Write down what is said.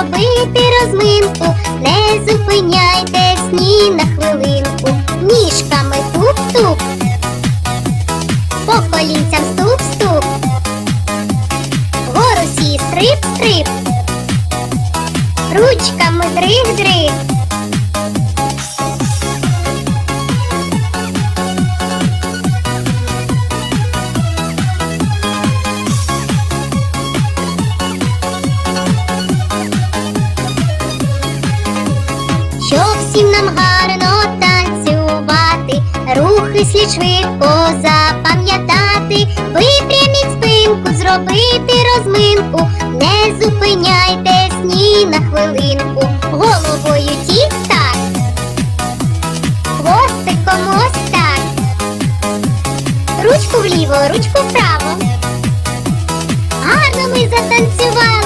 зробити розминку, не зупиняйтесь ні на хвилинку, ніжками туп-туп, по колінцям ступ-ступ, вгору сі стрип-стрип, ручками дриг-дриг. Щоб всім нам гарно танцювати, рухи слід швидко запам'ятати, випряміть спинку, зробити розминку, не зупиняйтесь ні на хвилинку, головою тік-так, хвостиком ось так, ручку вліво, ручку вправо. Гарно ми затанцювали.